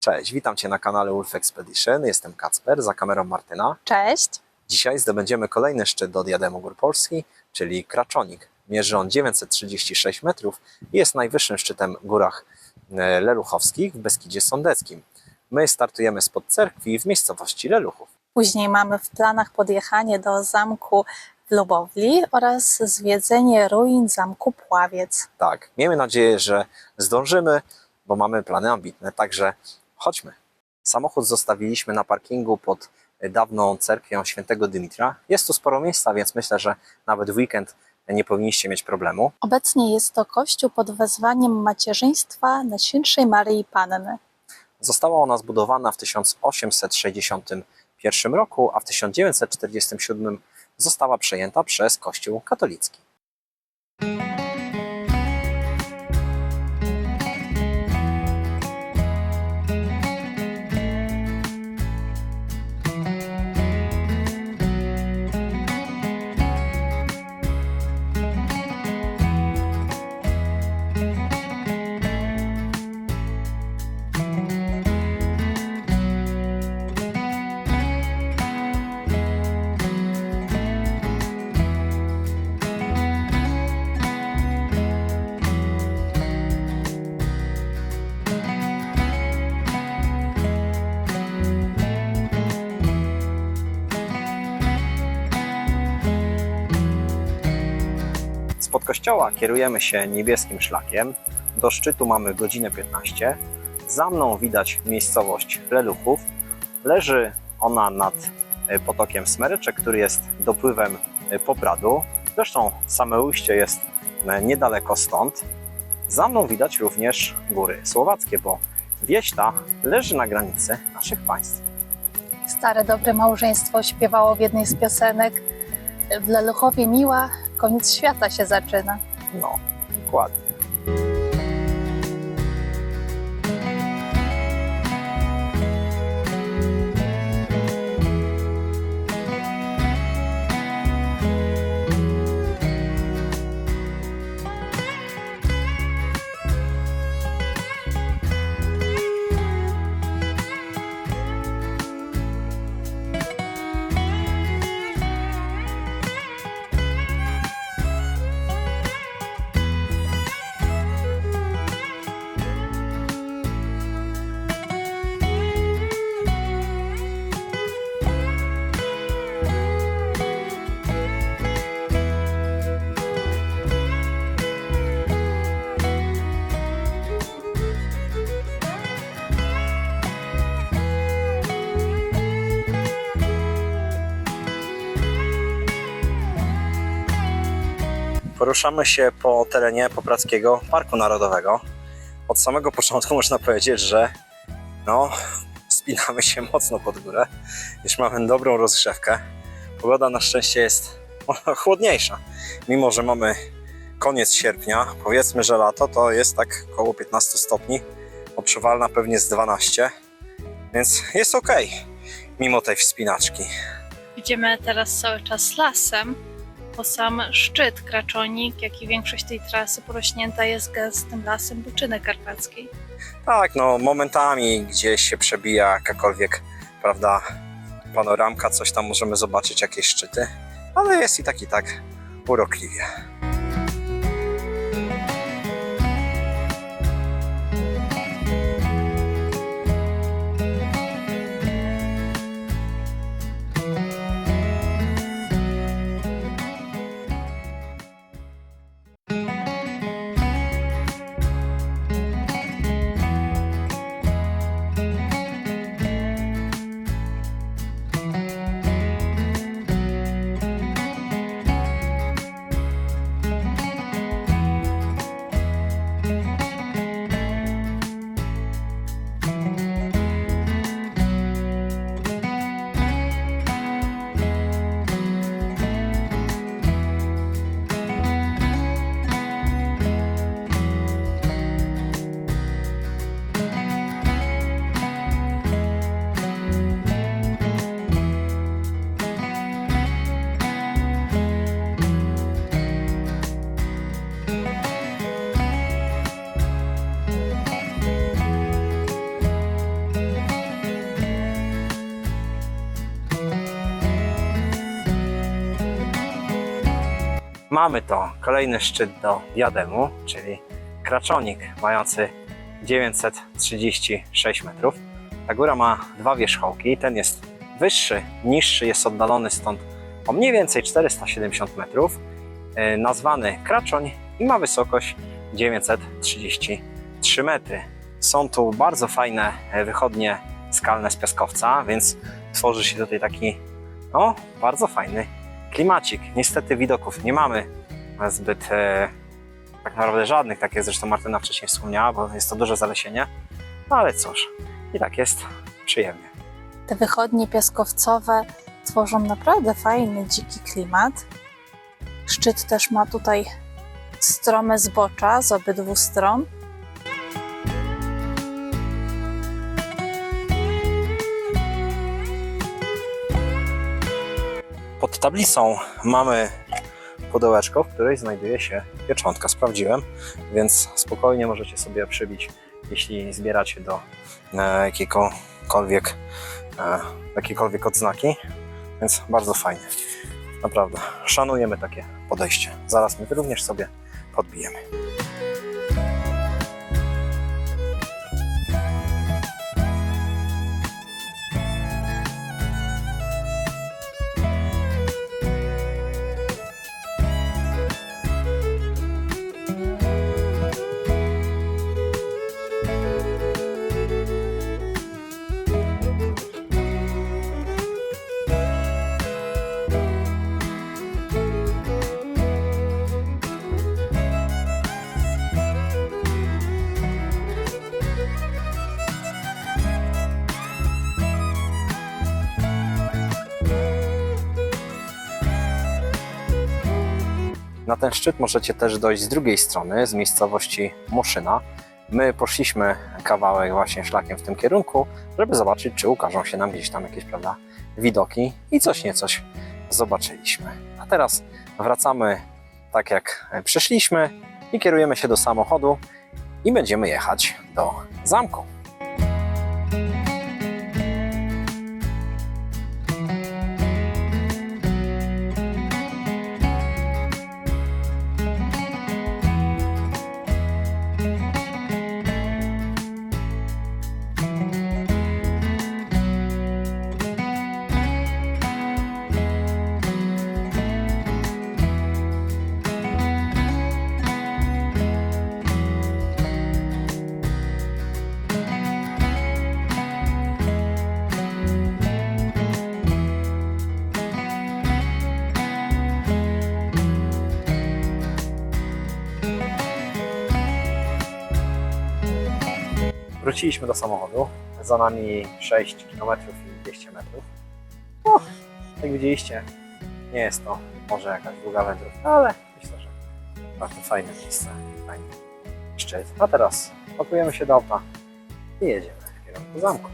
Cześć, witam Cię na kanale Wolf Expedition. Jestem Kacper, za kamerą Martyna. Cześć. Dzisiaj zdobędziemy kolejny szczyt do diademu Gór Polski, czyli Kraczonik. Mierzy on 936 metrów i jest najwyższym szczytem w górach e, Leluchowskich w Beskidzie Sądeckim. My startujemy spod cerkwi w miejscowości Leluchów. Później mamy w planach podjechanie do zamku w Lubowli oraz zwiedzenie ruin zamku Pławiec. Tak, miejmy nadzieję, że zdążymy, bo mamy plany ambitne, także chodźmy. Samochód zostawiliśmy na parkingu pod dawną cerkwią świętego Dymitra. Jest tu sporo miejsca, więc myślę, że nawet w weekend nie powinniście mieć problemu. Obecnie jest to kościół pod wezwaniem macierzyństwa Najświętszej Maryi Panny. Została ona zbudowana w 1861 roku, a w 1947 została przejęta przez Kościół katolicki. Kościoła kierujemy się niebieskim szlakiem. Do szczytu mamy godzinę 15. Za mną widać miejscowość Leluchów. Leży ona nad e, potokiem Smeryczek, który jest dopływem e, Popradu. Zresztą same ujście jest e, niedaleko stąd. Za mną widać również góry słowackie, bo wieś ta leży na granicy naszych państw. Stare dobre małżeństwo śpiewało w jednej z piosenek w Leluchowie miła, koniec świata się zaczyna. No, dokładnie. Poruszamy się po terenie Poprackiego Parku Narodowego. Od samego początku można powiedzieć, że no, spinamy się mocno pod górę. Już mamy dobrą rozgrzewkę. Pogoda na szczęście jest no, chłodniejsza. Mimo, że mamy koniec sierpnia, powiedzmy, że lato to jest tak około 15 stopni. Odczuwalna pewnie z 12. Więc jest ok, mimo tej wspinaczki. Idziemy teraz cały czas lasem, bo sam szczyt Kraczonik, jak i większość tej trasy porośnięta jest gęstym lasem Buczyny Karpackiej. Tak, no momentami gdzieś się przebija jakakolwiek, prawda, panoramka, coś tam możemy zobaczyć, jakieś szczyty, ale jest i tak i tak urokliwie. Mamy to kolejny szczyt do diademu, czyli kraczonik mający 936 metrów. Ta góra ma dwa wierzchołki, ten jest wyższy, niższy jest oddalony stąd o mniej więcej 470 metrów, e, nazwany Kraczoń i ma wysokość 933 metry. Są tu bardzo fajne e, wychodnie skalne z piaskowca, więc tworzy się tutaj taki no, bardzo fajny klimacik. Niestety widoków nie mamy zbyt e, tak naprawdę żadnych, tak jak zresztą Martyna wcześniej wspomniała, bo jest to duże zalesienie, no ale cóż, i tak jest przyjemnie. Te wychodnie piaskowcowe tworzą naprawdę fajny, dziki klimat. Szczyt też ma tutaj strome zbocza z obydwu stron. Tablicą mamy pudełeczko, w której znajduje się pieczątka. Sprawdziłem, więc spokojnie możecie sobie przybić, jeśli zbieracie do e, jakiegokolwiek, e, jakiekolwiek odznaki. Więc bardzo fajnie. Naprawdę. Szanujemy takie podejście. Zaraz my również sobie podbijemy. Na ten szczyt możecie też dojść z drugiej strony, z miejscowości Muszyna. My poszliśmy kawałek właśnie szlakiem w tym kierunku, żeby zobaczyć, czy ukażą się nam gdzieś tam jakieś prawda, widoki i coś niecoś zobaczyliśmy. A teraz wracamy tak jak przyszliśmy i kierujemy się do samochodu i będziemy jechać do zamku. Wróciliśmy do samochodu. Za nami 6 km i 200 metrów. No, jak widzieliście, nie jest to może jakaś długa wędrówka, ale myślę, że bardzo fajne miejsce, fajny szczyt. A teraz pakujemy się do auta i jedziemy w kierunku zamku.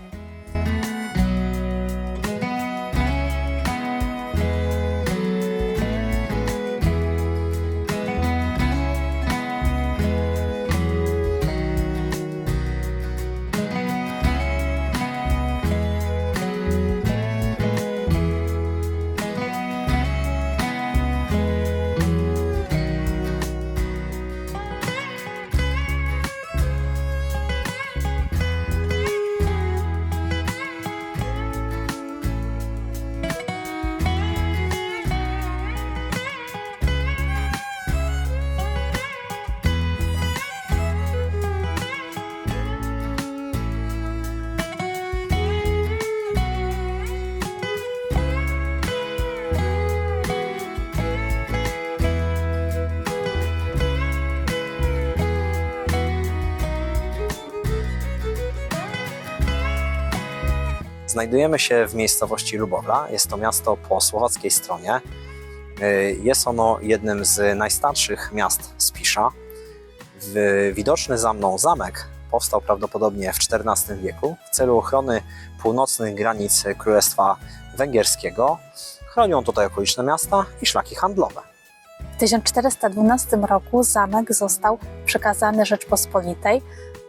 Znajdujemy się w miejscowości Lubowla. Jest to miasto po słowackiej stronie. Y, Jest ono jednym z najstarszych miast Spisza. Widoczny za mną zamek powstał prawdopodobnie w XIV wieku w celu ochrony północnych granic Królestwa Węgierskiego. Chronią tutaj okoliczne miasta i szlaki handlowe. W 1412 roku zamek został przekazany Rzeczpospolitej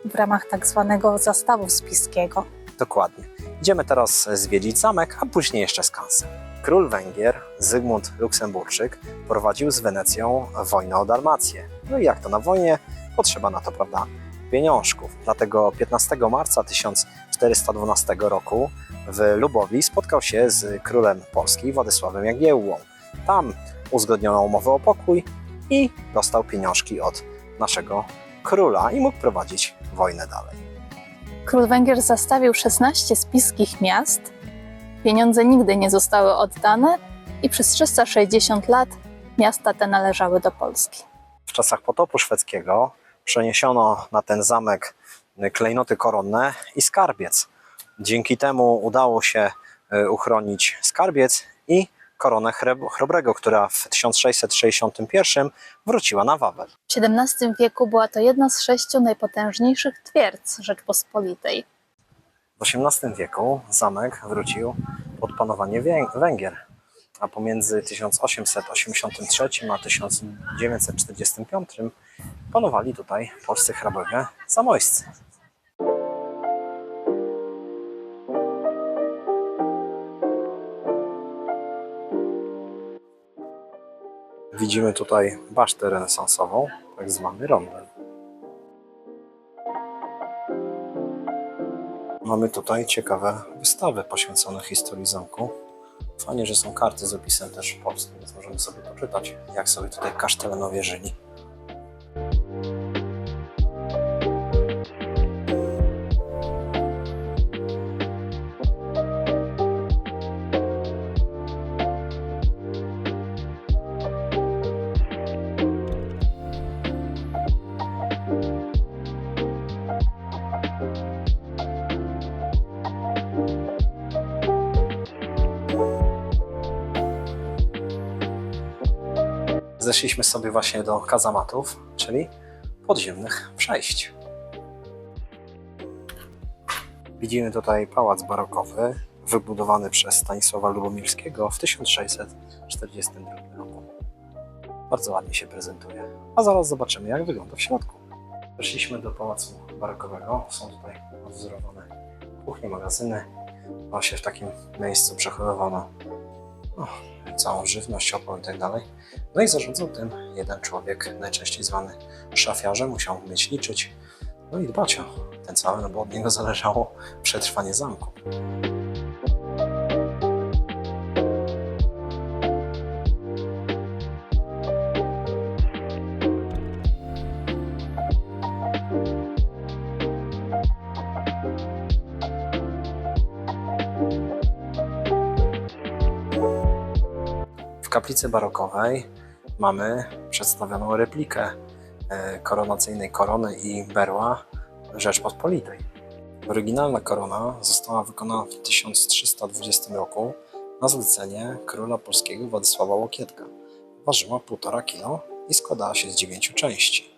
w ramach tak zwanego zastawu spiskiego. Dokładnie. Idziemy teraz zwiedzić zamek, a później jeszcze skansen. Król Węgier, Zygmunt Luksemburczyk, prowadził z Wenecją wojnę o Dalmację. No i jak to na wojnie, potrzeba na to, prawda, pieniążków. Dlatego 15 marca 1412 roku w Lubowi spotkał się z królem Polski Władysławem Jagiełłą. Tam uzgodniono umowę o pokój i dostał pieniążki od naszego króla i mógł prowadzić wojnę dalej. Król Węgier zastawił 16 spiskich miast. Pieniądze nigdy nie zostały oddane i przez 360 lat miasta te należały do Polski. W czasach potopu szwedzkiego przeniesiono na ten zamek klejnoty koronne i skarbiec. Dzięki temu udało się e, uchronić skarbiec i koronę chrobrego, która w 1661 wróciła na Wawel. W XVII wieku była to jedna z sześciu najpotężniejszych twierdz Rzeczpospolitej. W XVIII wieku zamek wrócił pod panowanie Węgier, a pomiędzy 1883 a 1945 panowali tutaj polscy hrabowie zamojscy. Widzimy tutaj basztę renesansową, tak zwany rondel. Mamy tutaj ciekawe wystawy poświęcone historii zamku. Fajnie, że są karty z opisem też polskim, więc możemy sobie poczytać, jak sobie tutaj kasztelanowie żyli. Zeszliśmy sobie właśnie do kazamatów, czyli podziemnych przejść. Widzimy tutaj pałac barokowy, wybudowany przez Stanisława Lubomirskiego w 1642 roku. Bardzo ładnie się prezentuje. A zaraz zobaczymy, jak wygląda w środku. Weszliśmy do pałacu barokowego. Są tutaj odwzorowane kuchnie, magazyny. Właśnie w takim miejscu przechowywano całą żywność, opał i tak dalej. No i zarządzał tym jeden człowiek, najczęściej zwany szafiarzem, musiał umieć liczyć, no i dbać o ten cały, no bo od niego zależało przetrwanie zamku. Kaplicy barokowej mamy przedstawioną replikę e, koronacyjnej korony i berła Rzeczpospolitej. Oryginalna korona została wykonana w 1320 roku na zlecenie króla polskiego Władysława Łokietka. Ważyła 1,5 kg i składała się z 9 części.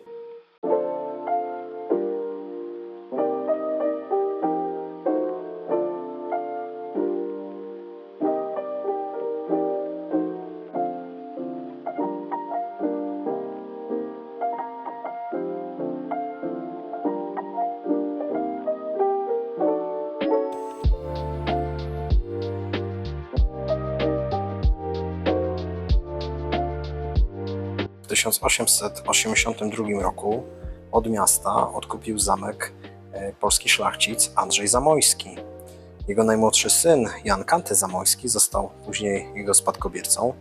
1882 roku od miasta odkupił zamek e, polski szlachcic Andrzej Zamojski. Jego najmłodszy syn Jan Kanty Zamojski został później jego spadkobiercą.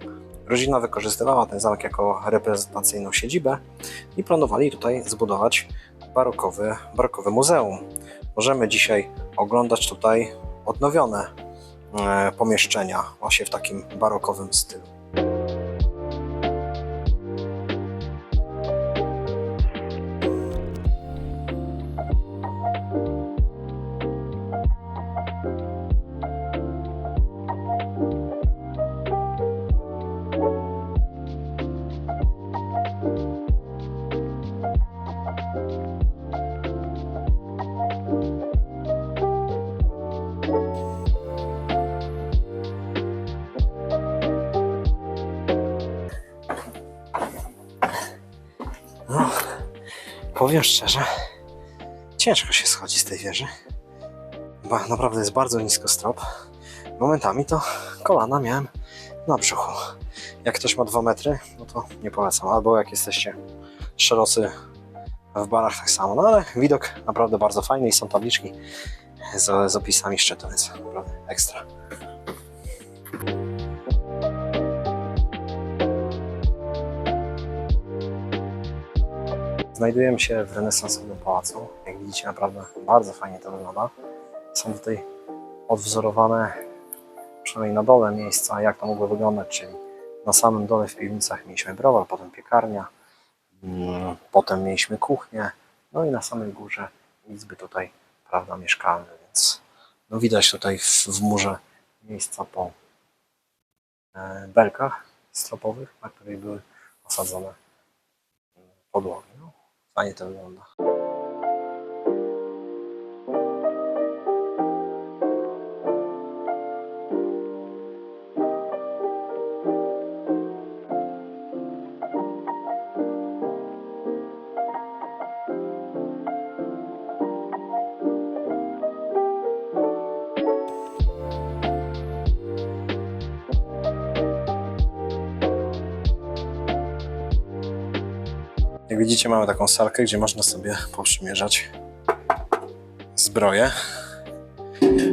Rodzina wykorzystywała ten zamek jako reprezentacyjną siedzibę i planowali tutaj zbudować barokowy, barokowe muzeum. Możemy dzisiaj oglądać tutaj odnowione e, pomieszczenia właśnie w takim barokowym stylu. Powiem szczerze, ciężko się schodzi z tej wieży. Ba, naprawdę jest bardzo nisko strop. Momentami to kolana miałem na brzuchu. Jak ktoś ma 2 metry, no to nie polecam. Albo jak jesteście szerocy w barach tak samo. No ale widok naprawdę bardzo fajny i są tabliczki z, z opisami szczytu, więc naprawdę ekstra. Znajdujemy się w renesansowym pałacu. Jak widzicie, naprawdę bardzo fajnie to wygląda. Są tutaj odwzorowane, przynajmniej na dole, miejsca, jak to mogło wyglądać, czyli na samym dole w piwnicach mieliśmy browar, potem piekarnia, mm, potem mieliśmy kuchnię, no i na samej górze izby tutaj, prawda, mieszkalne, więc no widać tutaj w, w murze miejsca po e, belkach stropowych, na których były osadzone podłogi. No, fajnie to wygląda. Jak widzicie, mamy taką salkę, gdzie można sobie poprzymierzać zbroję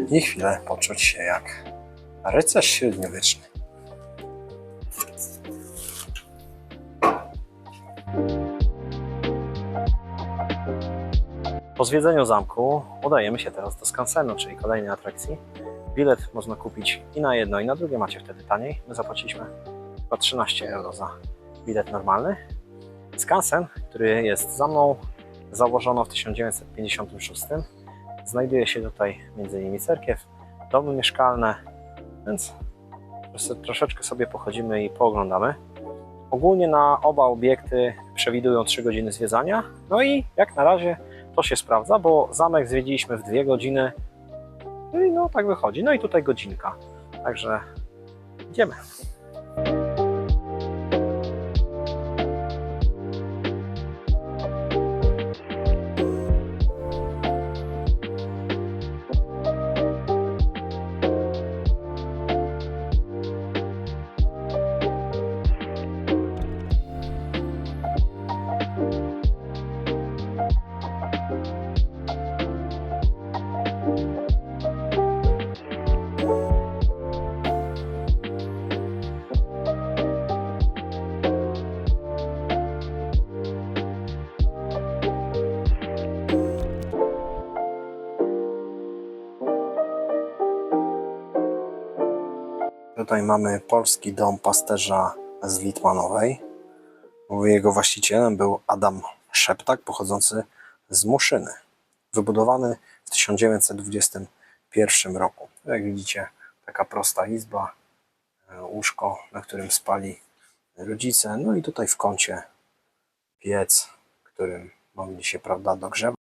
i chwilę poczuć się jak rycerz średniowieczny. Po zwiedzeniu zamku udajemy się teraz do skansenu, czyli kolejnej atrakcji. Bilet można kupić i na jedno, i na drugie, macie wtedy taniej. My zapłaciliśmy chyba 13 euro za bilet normalny. Skansen, który jest za mną, założono w 1956. Znajduje się tutaj m.in. cerkiew, domy mieszkalne, więc trosze- troszeczkę sobie pochodzimy i pooglądamy. Ogólnie na oba obiekty przewidują 3 godziny zwiedzania. No i jak na razie to się sprawdza, bo zamek zwiedziliśmy w 2 godziny. No i no tak wychodzi. No i tutaj godzinka. Także idziemy. Tutaj mamy polski dom pasterza z Litmanowej. Jego właścicielem był Adam Szeptak, pochodzący z Muszyny. Wybudowany w 1921 roku. Jak widzicie, taka prosta izba, e, łóżko, na którym spali rodzice. No i tutaj w kącie piec, którym mogli się prawda, dogrzewać.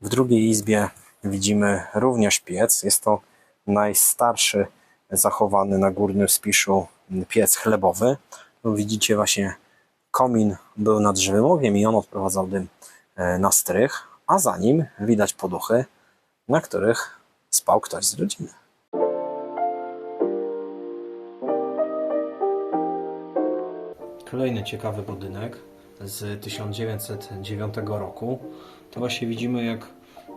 W drugiej izbie widzimy również piec. Jest to najstarszy zachowany na górnym spiszu piec chlebowy. Tu Widzicie właśnie komin był nad ogniem i on odprowadzał dym e, na strych, a za nim widać poduchy, na których spał ktoś z rodziny. Kolejny ciekawy budynek z 1909 roku. To właśnie widzimy jak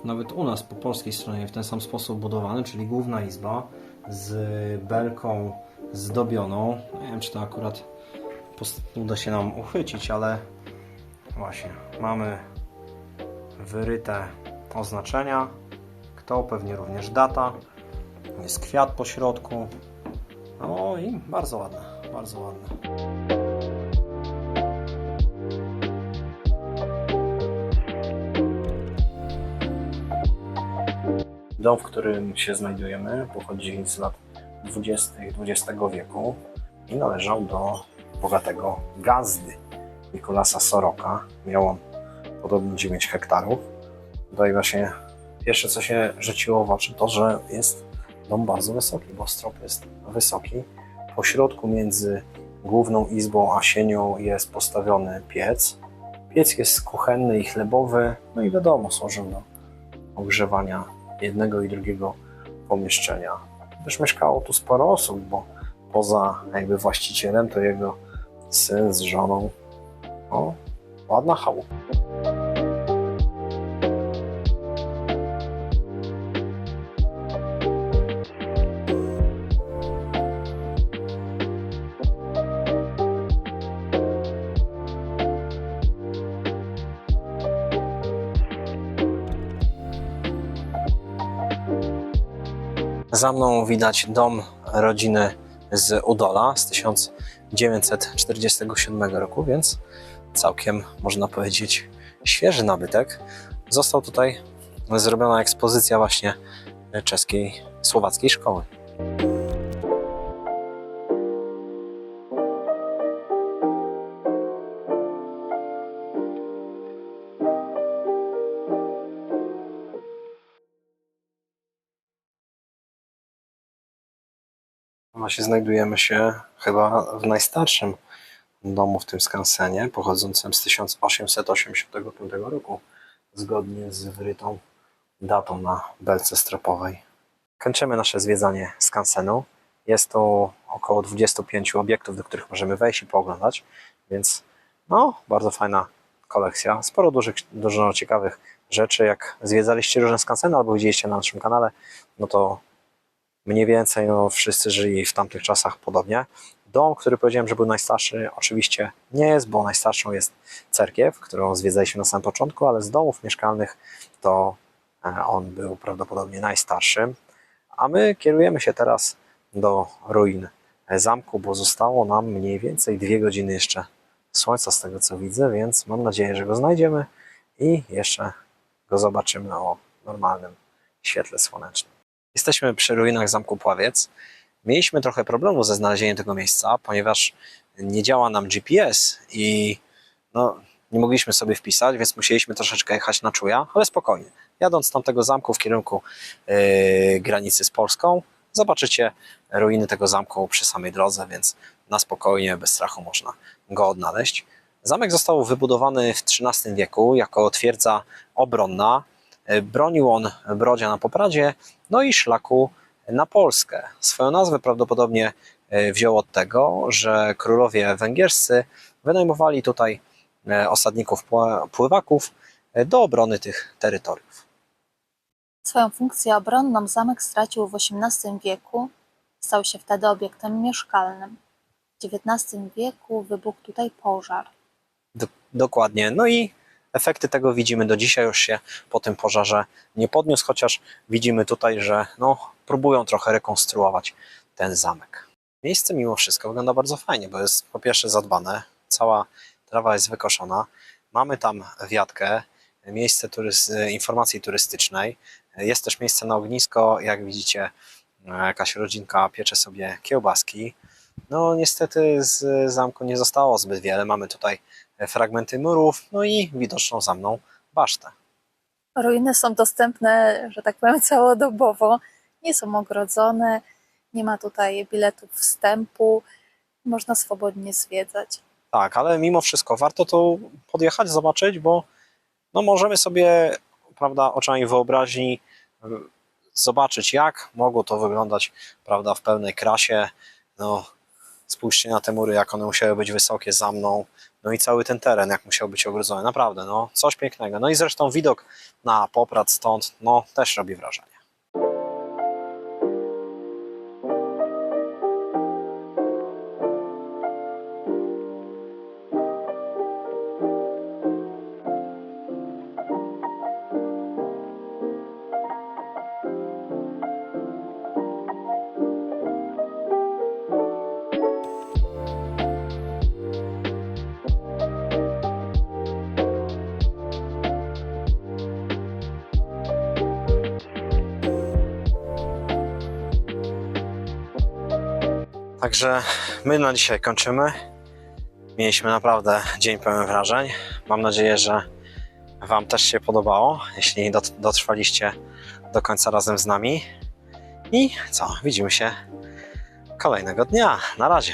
nawet u nas po polskiej stronie w ten sam sposób budowany, czyli główna izba z belką zdobioną. Nie wiem, czy to akurat uda się nam uchwycić, ale właśnie mamy wyryte oznaczenia. Kto pewnie również data. Jest kwiat po środku. No i bardzo ładne, bardzo ładne. Dom, w którym się znajdujemy, pochodzi z lat 20. XX wieku i należał do bogatego gazdy Nikolasa Soroka. Miał on podobno 9 hektarów. Tutaj właśnie pierwsze, co się rzuciło w oczy, to, że jest dom bardzo wysoki, bo strop jest wysoki. Po środku między główną izbą a sienią jest postawiony piec. Piec jest kuchenny i chlebowy, no i wiadomo, służył do ogrzewania jednego i drugiego pomieszczenia. Też mieszkało tu sporo osób, bo poza jakby właścicielem to jego syn z żoną. O, ładna chałupa. Za mną widać dom rodziny z Udola z 1947 roku, więc całkiem można powiedzieć świeży nabytek. Został tutaj zrobiona ekspozycja właśnie czeskiej, słowackiej szkoły. Właśnie znajdujemy się chyba w najstarszym domu w tym skansenie, pochodzącym z 1885 roku, zgodnie z wrytą datą na belce stropowej. Kończymy nasze zwiedzanie skansenu. Jest tu około 25 obiektów, do których możemy wejść i pooglądać, więc no, bardzo fajna kolekcja. Sporo dużych, dużo ciekawych rzeczy. Jak zwiedzaliście różne skanseny albo widzieliście na naszym kanale, no to mniej więcej no, wszyscy żyli w tamtych czasach podobnie. Dom, który powiedziałem, że był najstarszy, oczywiście nie jest, bo najstarszą jest cerkiew, którą zwiedzaliśmy na samym początku, ale z domów mieszkalnych to e, on był prawdopodobnie najstarszym. A my kierujemy się teraz do ruin zamku, bo zostało nam mniej więcej dwie godziny jeszcze słońca z tego co widzę, więc mam nadzieję, że go znajdziemy i jeszcze go zobaczymy o normalnym świetle słonecznym. Jesteśmy przy ruinach zamku Pławiec. Mieliśmy trochę problemu ze znalezieniem tego miejsca, ponieważ nie działa nam GPS i no, nie mogliśmy sobie wpisać, więc musieliśmy troszeczkę jechać na czuja, ale spokojnie. Jadąc z tamtego zamku w kierunku yy, granicy z Polską, zobaczycie ruiny tego zamku przy samej drodze, więc na spokojnie, bez strachu można go odnaleźć. Zamek został wybudowany w XIII wieku jako twierdza obronna. Yy, Bronił on Brodzia na Popradzie, no i szlaku na Polskę. Swoją nazwę prawdopodobnie e, wziął od tego, że królowie węgierscy wynajmowali tutaj e, osadników pływaków e, do obrony tych terytoriów. Swoją funkcję obronną zamek stracił w XVIII wieku. Stał się wtedy obiektem mieszkalnym. W XIX wieku wybuchł tutaj pożar. Do, dokładnie. No i efekty tego widzimy do dzisiaj. Już się po tym pożarze nie podniósł, chociaż widzimy tutaj, że no, próbują trochę rekonstruować ten zamek. Miejsce mimo wszystko wygląda bardzo fajnie, bo jest po pierwsze zadbane, cała trawa jest wykoszona. Mamy tam wiatkę, miejsce turys- informacji turystycznej. Jest też miejsce na ognisko. Jak widzicie, jakaś rodzinka piecze sobie kiełbaski. No niestety z zamku nie zostało zbyt wiele. Mamy tutaj fragmenty murów, no i widoczną za mną basztę. Ruiny są dostępne, że tak powiem, całodobowo. Nie są ogrodzone, nie ma tutaj biletów wstępu. Można swobodnie zwiedzać. Tak, ale mimo wszystko warto tu podjechać, zobaczyć, bo no możemy sobie, prawda, oczami wyobraźni y, zobaczyć, jak mogło to wyglądać, prawda, w pełnej krasie. No, spójrzcie na te mury, jak one musiały być wysokie za mną, no i cały ten teren, jak musiał być ogrodzony. Naprawdę, no, coś pięknego. No i zresztą widok na Poprad stąd, no, też robi wrażenie. Także my na dzisiaj kończymy. Mieliśmy naprawdę dzień pełen wrażeń. Mam nadzieję, że Wam też się podobało, jeśli dot- dotrwaliście do końca razem z nami. I co? Widzimy się kolejnego dnia. Na razie.